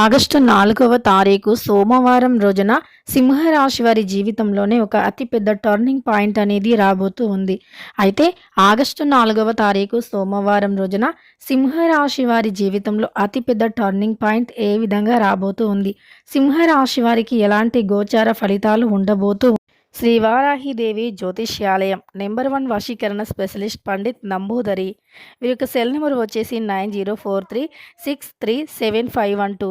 August నాలుగవ తారీఖు సోమవారం రోజున సింహరాశి వారి జీవితంలోనే ఒక అతిపెద్ద టర్నింగ్ పాయింట్ అనేది రాబోతూ ఉంది. అయితే ఆగస్టు నాలుగవ తారీఖు సోమవారం రోజున సింహరాశి వారి జీవితంలో అతిపెద్ద టర్నింగ్ పాయింట్ ఏ విధంగా రాబోతూ ఉంది? సింహరాశి వారికి ఎలాంటి గోచార ఫలితాలు ఉండబోతూ శ్రీ వారాహిదేవి జ్యోతిష్యాలయం నెంబర్ వన్ వశీకరణ స్పెషలిస్ట్ పండిత్ నంబూదరి. వీరి యొక్క సెల్ నెంబర్ వచ్చేసి nine zero four three six three seven five one two.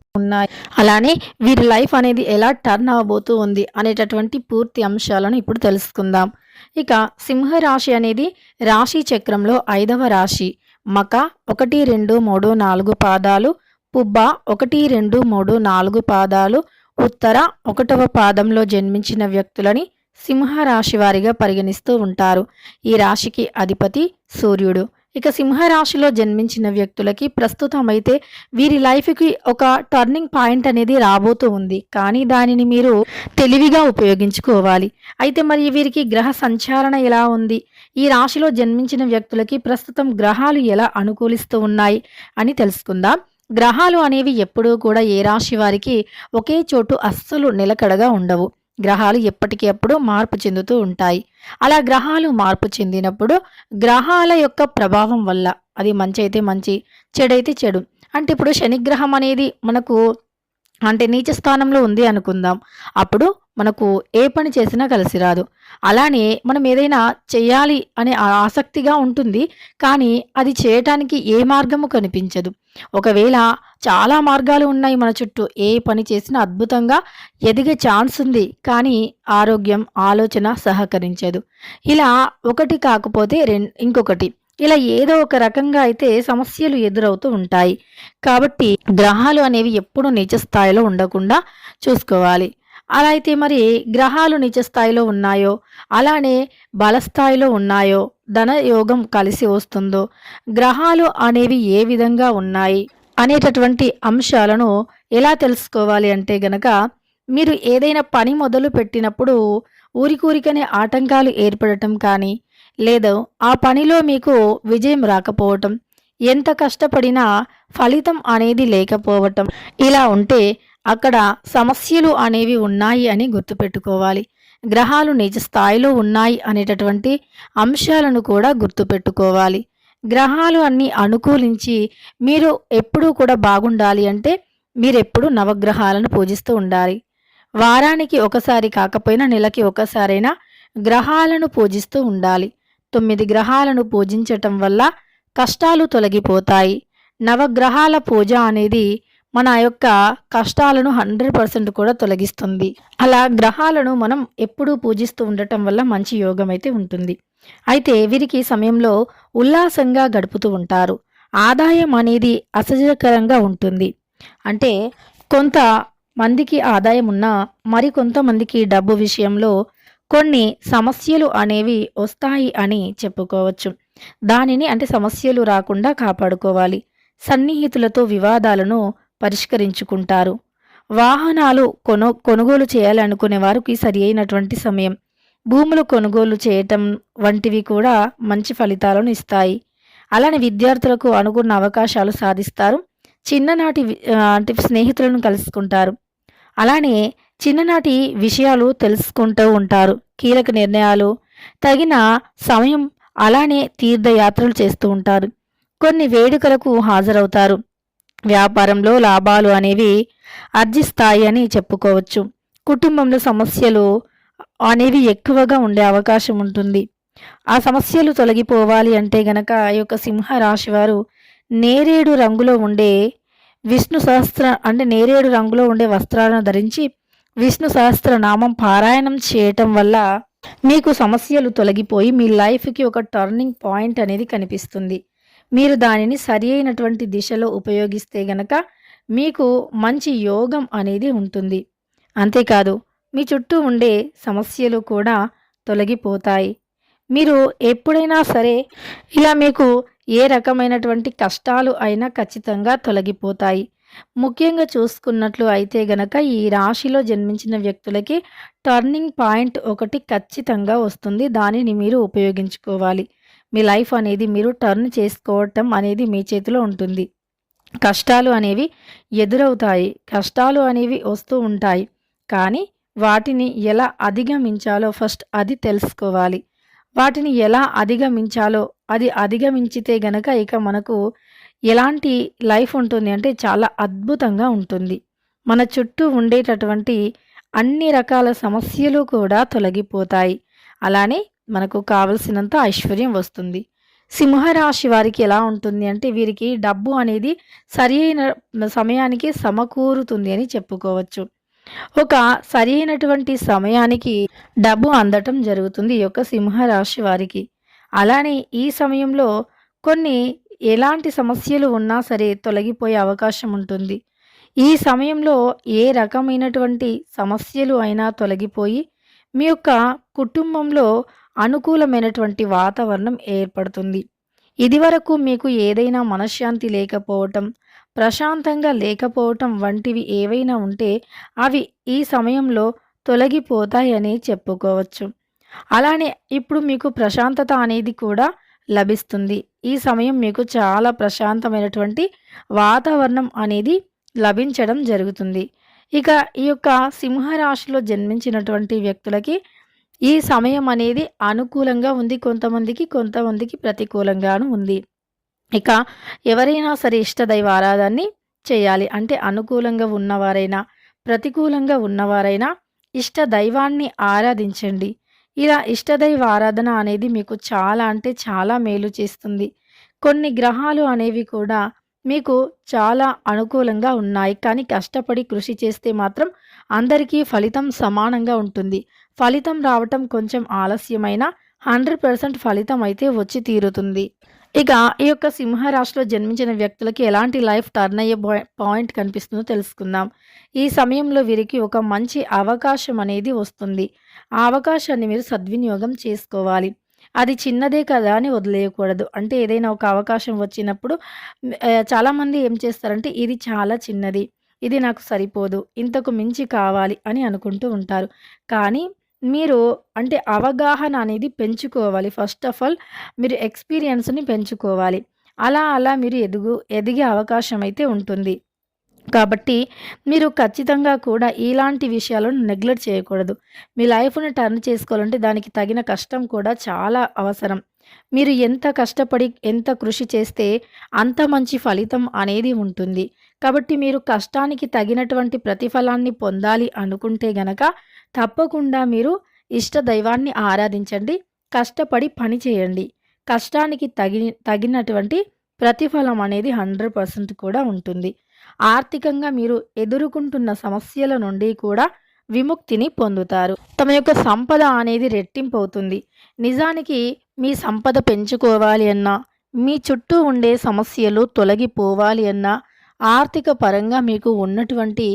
ఉన్నాయి. అలానే వీరి లైఫ్ అనేది ఎలా టర్న్ అవబోతూ ఉంది అనేటటువంటి పూర్తి అంశాలను ఇప్పుడు తెలుసుకుందాం. ఇక సింహరాశి అనేది రాశి చక్రంలో ఐదవ రాశి. మక ఒకటి రెండు మూడు నాలుగు పాదాలు. పుబ్బ ఒకటి రెండు మూడు నాలుగు పాదాలు. ఉత్తర ఒకటవ పాదంలో జన్మించిన వ్యక్తులని సింహరాశి వారిగా పరిగణిస్తూ ఉంటారు. ఈ రాశికి అధిపతి సూర్యుడు. ఇక సింహరాశిలో జన్మించిన వ్యక్తులకి ప్రస్తుతం అయితే వీరి లైఫ్కి ఒక టర్నింగ్ పాయింట్ అనేది రాబోతూ ఉంది. కానీ దానిని మీరు తెలివిగా ఉపయోగించుకోవాలి. అయితే మరి వీరికి గ్రహ సంచారణ ఎలా ఉంది? ఈ రాశిలో జన్మించిన వ్యక్తులకి ప్రస్తుతం గ్రహాలు ఎలా అనుకూలిస్తూ ఉన్నాయి అని తెలుసుకుందాం. గ్రహాలు అనేవి ఎప్పుడూ కూడా ఏ రాశి వారికి ఒకే చోటు అస్సలు నిలకడగా ఉండవు. గ్రహాలు ఎప్పటికీ అప్పుడు మార్పు చెందుతూ ఉంటాయి. అలా గ్రహాలు మార్పు చెందినప్పుడు గ్రహాల యొక్క ప్రభావం వల్ల అది మంచి అయితే మంచి చెడైతే చెడు. అంటే ఇప్పుడు శనిగ్రహం అనేది మనకు అంటే నీచ స్థానంలో ఉంది అనుకుందాం. అప్పుడు మనకు ఏ పని చేసినా కలిసి రాదు. అలానే మనం ఏదైనా చేయాలి అనే ఆసక్తిగా ఉంటుంది. కానీ అది చేయటానికి ఏ మార్గము కనిపించదు. ఒకవేళ చాలా మార్గాలు ఉన్నాయి మన చుట్టూ ఏ పని చేసినా అద్భుతంగా ఎదిగే ఛాన్స్ ఉంది. కానీ ఆరోగ్యం ఆలోచన సహకరించదు. ఇలా ఒకటి కాకపోతే రెం ఇంకొకటి. ఇలా ఏదో ఒక రకంగా అయితే సమస్యలు ఎదురవుతూ ఉంటాయి. కాబట్టి గ్రహాలు అనేవి ఎప్పుడూ నిజ స్థాయిలో ఉండకుండా చూసుకోవాలి. అలా అయితే మరి గ్రహాలు నిజ స్థాయిలో ఉన్నాయో అలానే బలస్థాయిలో ఉన్నాయో ధనయోగం కలిసి వస్తుందో గ్రహాలు అనేవి ఏ విధంగా ఉన్నాయి అనేటటువంటి అంశాలను ఎలా తెలుసుకోవాలి అంటే గనక మీరు ఏదైనా పని మొదలు పెట్టినప్పుడు ఊరికూరికనే ఆటంకాలు ఏర్పడటం కానీ లేదా ఆ పనిలో మీకు విజయం రాకపోవటం ఎంత కష్టపడినా ఫలితం అనేది లేకపోవటం. ఇలా ఉంటే అక్కడ సమస్యలు అనేవి ఉన్నాయి అని గుర్తుపెట్టుకోవాలి. గ్రహాలు నిజ స్థాయిలో ఉన్నాయి అనేటటువంటి అంశాలను కూడా గుర్తుపెట్టుకోవాలి. గ్రహాలు అన్నీ అనుకూలించి మీరు ఎప్పుడూ కూడా బాగుండాలి అంటే మీరెప్పుడు నవగ్రహాలను పూజిస్తూ ఉండాలి. వారానికి ఒకసారి కాకపోయినా నెలకి ఒకసారైనా గ్రహాలను పూజిస్తూ ఉండాలి. తొమ్మిది గ్రహాలను పూజించటం వల్ల కష్టాలు తొలగిపోతాయి. నవగ్రహాల పూజ అనేది మన యొక్క కష్టాలను హండ్రెడ్ పర్సెంట్ కూడా తొలగిస్తుంది. అలా గ్రహాలను మనం ఎప్పుడూ పూజిస్తూ ఉండటం వల్ల మంచి యోగం అయితే ఉంటుంది. అయితే వీరికి సమయంలో ఉల్లాసంగా గడుపుతూ ఉంటారు. ఆదాయం అనేది అసహజకరంగా ఉంటుంది. అంటే కొంత మందికి ఆదాయం ఉన్నా మరి కొంతమందికి డబ్బు విషయంలో కొన్ని సమస్యలు అనేవి వస్తాయి అని చెప్పుకోవచ్చు. దానిని అంటే సమస్యలు రాకుండా కాపాడుకోవాలి. సన్నిహితులతో వివాదాలను పరిష్కరించుకుంటారు. వాహనాలు కొను కొనుగోలు చేయాలనుకునే వారికి సరి అయినటువంటి సమయం. భూములు కొనుగోలు చేయటం వంటివి కూడా మంచి ఫలితాలను ఇస్తాయి. అలానే విద్యార్థులకు అనుకున్న అవకాశాలు సాధిస్తారు. చిన్ననాటి అంటే స్నేహితులను కలుసుకుంటారు. అలానే చిన్ననాటి విషయాలు తెలుసుకుంటూ ఉంటారు. కీలక నిర్ణయాలు తగిన సమయం అలానే తీర్థయాత్రలు చేస్తూ ఉంటారు. కొన్ని వేడుకలకు హాజరవుతారు. వ్యాపారంలో లాభాలు అనేవి అర్జిస్తాయి అని చెప్పుకోవచ్చు. కుటుంబంలో సమస్యలు అనేవి ఎక్కువగా ఉండే అవకాశం ఉంటుంది. ఆ సమస్యలు తొలగిపోవాలి అంటే గనక ఈ యొక్క సింహ రాశి వారు నేరేడు రంగులో ఉండే విష్ణు సహస్ర అంటే నేరేడు రంగులో ఉండే వస్త్రాలను ధరించి విష్ణు సహస్రనామం పారాయణం చేయటం వల్ల మీకు సమస్యలు తొలగిపోయి మీ లైఫ్కి ఒక టర్నింగ్ పాయింట్ అనేది కనిపిస్తుంది. మీరు దానిని సరి అయినటువంటి దిశలో ఉపయోగిస్తే గనక మీకు మంచి యోగం అనేది ఉంటుంది. అంతేకాదు మీ చుట్టూ ఉండే సమస్యలు కూడా తొలగిపోతాయి. మీరు ఎప్పుడైనా సరే ఇలా మీకు ఏ రకమైనటువంటి కష్టాలు అయినా ఖచ్చితంగా తొలగిపోతాయి. ముఖ్యంగా చూసుకున్నట్లు అయితే గనక ఈ రాశిలో జన్మించిన వ్యక్తులకి టర్నింగ్ పాయింట్ ఒకటి ఖచ్చితంగా వస్తుంది. దానిని మీరు ఉపయోగించుకోవాలి. మీ లైఫ్ అనేది మీరు టర్న్ చేసుకోవటం అనేది మీ చేతిలో ఉంటుంది. కష్టాలు అనేవి ఎదురవుతాయి. కష్టాలు అనేవి వస్తూ ఉంటాయి. కానీ వాటిని ఎలా అధిగమించాలో ఫస్ట్ అది తెలుసుకోవాలి. వాటిని ఎలా అధిగమించాలో అది అధిగమించితే గనక ఇక మనకు ఎలాంటి లైఫ్ ఉంటుంది అంటే చాలా అద్భుతంగా ఉంటుంది. మన చుట్టూ ఉండేటటువంటి అన్ని రకాల సమస్యలు కూడా తొలగిపోతాయి. అలానే మనకు కావలసినంత ఐశ్వర్యం వస్తుంది. సింహరాశి వారికి ఎలా ఉంటుంది అంటే వీరికి డబ్బు అనేది సరి అయిన సమయానికి సమకూరుతుంది అని చెప్పుకోవచ్చు. ఒక సరి అయినటువంటి సమయానికి డబ్బు అందటం జరుగుతుంది ఈ యొక్క సింహరాశి వారికి. అలానే ఈ సమయంలో కొన్ని ఎలాంటి సమస్యలు ఉన్నా సరే తొలగిపోయే అవకాశం ఉంటుంది. ఈ సమయంలో ఏ రకమైనటువంటి సమస్యలు అయినా తొలగిపోయి మీ యొక్క కుటుంబంలో అనుకూలమైనటువంటి వాతావరణం ఏర్పడుతుంది. ఇదివరకు మీకు ఏదైనా మనశ్శాంతి లేకపోవటం ప్రశాంతంగా లేకపోవటం వంటివి ఏవైనా ఉంటే అవి ఈ సమయంలో తొలగిపోతాయని చెప్పుకోవచ్చు. అలానే ఇప్పుడు మీకు ప్రశాంతత అనేది కూడా లభిస్తుంది. ఈ సమయం మీకు చాలా ప్రశాంతమైనటువంటి వాతావరణం అనేది లభించడం జరుగుతుంది. ఇక ఈ యొక్క సింహరాశిలో జన్మించినటువంటి వ్యక్తులకి ఈ సమయం అనేది అనుకూలంగా ఉంది. కొంతమందికి కొంతమందికి ప్రతికూలంగాను ఉంది. ఇక ఎవరైనా సరే ఇష్టదైవ ఆరాధాన్ని చేయాలి. అంటే అనుకూలంగా ఉన్నవారైనా ప్రతికూలంగా ఉన్నవారైనా ఇష్ట దైవాన్ని ఆరాధించండి. ఇలా ఇష్టదైవ ఆరాధన అనేది మీకు చాలా అంటే చాలా మేలు చేస్తుంది. కొన్ని గ్రహాలు అనేవి కూడా మీకు చాలా అనుకూలంగా ఉన్నాయి. కానీ కష్టపడి కృషి చేస్తే మాత్రం అందరికీ ఫలితం సమానంగా ఉంటుంది. ఫలితం రావటం కొంచెం ఆలస్యమైన హండ్రెడ్ పర్సెంట్ ఫలితం అయితే వచ్చి తీరుతుంది. ఇక ఈ యొక్క సింహరాశిలో జన్మించిన వ్యక్తులకి ఎలాంటి లైఫ్ టర్న్ అయ్యే పాయింట్ కనిపిస్తుందో తెలుసుకుందాం. ఈ సమయంలో వీరికి ఒక మంచి అవకాశం అనేది వస్తుంది. ఆ అవకాశాన్ని మీరు సద్వినియోగం చేసుకోవాలి. అది చిన్నదే కదా అని వదిలేయకూడదు. అంటే ఏదైనా ఒక అవకాశం వచ్చినప్పుడు చాలామంది ఏం చేస్తారంటే ఇది చాలా చిన్నది. ఇది నాకు సరిపోదు. ఇంతకు మించి కావాలి అని అనుకుంటూ ఉంటారు. కానీ మీరు అంటే అవగాహన అనేది పెంచుకోవాలి. ఫస్ట్ ఆఫ్ ఆల్ మీరు ఎక్స్పీరియన్స్ని పెంచుకోవాలి. అలా అలా మీరు ఎదుగు ఎదిగే అవకాశం అయితే ఉంటుంది. కాబట్టి మీరు ఖచ్చితంగా కూడా ఇలాంటి విషయాలను నెగ్లెక్ట్ చేయకూడదు. మీ లైఫ్ని టర్న్ చేసుకోవాలంటే దానికి తగిన కష్టం కూడా చాలా అవసరం. మీరు ఎంత కష్టపడి ఎంత కృషి చేస్తే అంత మంచి ఫలితం అనేది ఉంటుంది. కాబట్టి మీరు కష్టానికి తగినటువంటి ప్రతిఫలాన్ని పొందాలి అనుకుంటే గనక తప్పకుండా మీరు ఇష్ట దైవాన్ని ఆరాధించండి కష్టపడి పని చేయండి. కష్టానికి తగి తగినటువంటి ప్రతిఫలం అనేది హండ్రెడ్ పర్సెంట్ కూడా ఉంటుంది. ఆర్థికంగా మీరు ఎదుర్కొంటున్న సమస్యల నుండి కూడా విముక్తిని పొందుతారు. తమ యొక్క సంపద అనేది రెట్టింపు అవుతుంది. నిజానికి మీ సంపద పెంచుకోవాలి అన్నా మీ చుట్టూ ఉండే సమస్యలు తొలగిపోవాలి అన్నా ఆర్థిక పరంగా మీకు ఉన్నటువంటి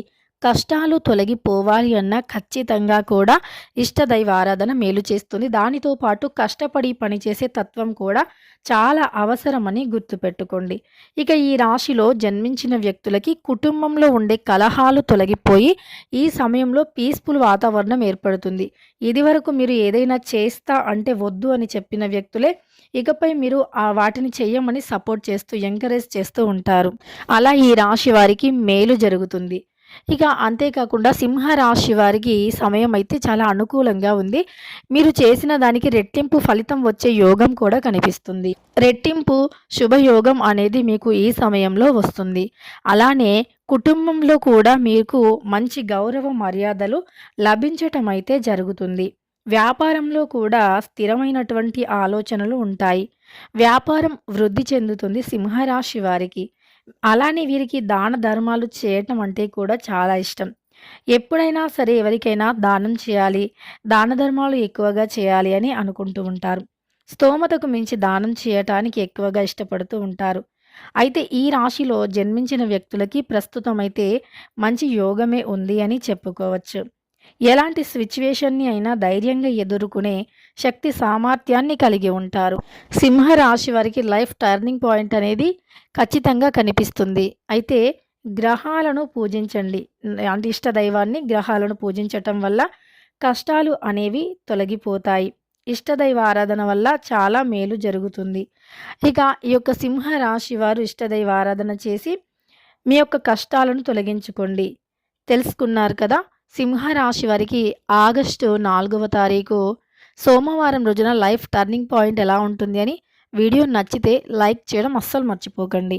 కష్టాలు తొలగిపోవాలి అన్న ఖచ్చితంగా కూడా ఇష్టదైవ ఆరాధన మేలు చేస్తుంది. దానితో పాటు కష్టపడి పనిచేసే తత్వం కూడా చాలా అవసరమని గుర్తుపెట్టుకోండి. ఇక ఈ రాశిలో జన్మించిన వ్యక్తులకి కుటుంబంలో ఉండే కలహాలు తొలగిపోయి ఈ సమయంలో పీస్ఫుల్ వాతావరణం ఏర్పడుతుంది. ఇది వరకు మీరు ఏదైనా చేస్తా అంటే వద్దు అని చెప్పిన వ్యక్తులే ఇకపై మీరు ఆ వాటిని చేయమని సపోర్ట్ చేస్తూ ఎంకరేజ్ చేస్తూ ఉంటారు. అలా ఈ రాశి వారికి మేలు జరుగుతుంది. ఇక అంతేకాకుండా సింహరాశి వారికి ఈ సమయం అయితే చాలా అనుకూలంగా ఉంది. మీరు చేసిన దానికి రెట్టింపు ఫలితం వచ్చే యోగం కూడా కనిపిస్తుంది. రెట్టింపు శుభయోగం అనేది మీకు ఈ సమయంలో వస్తుంది. అలానే కుటుంబంలో కూడా మీకు మంచి గౌరవ మర్యాదలు లభించటం అయితే జరుగుతుంది. వ్యాపారంలో కూడా స్థిరమైనటువంటి ఆలోచనలు ఉంటాయి. వ్యాపారం వృద్ధి చెందుతుంది సింహరాశి వారికి. అలానే వీరికి దాన ధర్మాలు చేయటం అంటే కూడా చాలా ఇష్టం. ఎప్పుడైనా సరే ఎవరికైనా దానం చేయాలి దాన ధర్మాలు ఎక్కువగా చేయాలి అని అనుకుంటూ ఉంటారు. స్తోమతకు మించి దానం చేయటానికి ఎక్కువగా ఇష్టపడుతూ ఉంటారు. అయితే ఈ రాశిలో జన్మించిన వ్యక్తులకి ప్రస్తుతం అయితే మంచి యోగమే ఉంది అని చెప్పుకోవచ్చు. ఎలాంటి సిచ్యువేషన్‌ని అయినా ధైర్యంగా ఎదుర్కొనే శక్తి సామర్థ్యాన్ని కలిగి ఉంటారు. సింహరాశి వారికి లైఫ్ టర్నింగ్ పాయింట్ అనేది ఖచ్చితంగా కనిపిస్తుంది. అయితే గ్రహాలను పూజించండి. అంటే ఇష్ట దైవాన్ని గ్రహాలను పూజించటం వల్ల కష్టాలు అనేవి తొలగిపోతాయి. ఇష్టదైవ ఆరాధన వల్ల చాలా మేలు జరుగుతుంది. ఇక ఈ యొక్క సింహరాశి వారు ఇష్టదైవ ఆరాధన చేసి మీ యొక్క కష్టాలను తొలగించుకోండి. తెలుసుకున్నారు కదా! సింహరాశి వారికి ఆగస్టు నాలుగవ తారీఖు సోమవారం రోజున లైఫ్ టర్నింగ్ పాయింట్ ఎలా ఉంటుంది అని. వీడియో నచ్చితే లైక్ చేయడం అస్సలు మర్చిపోకండి.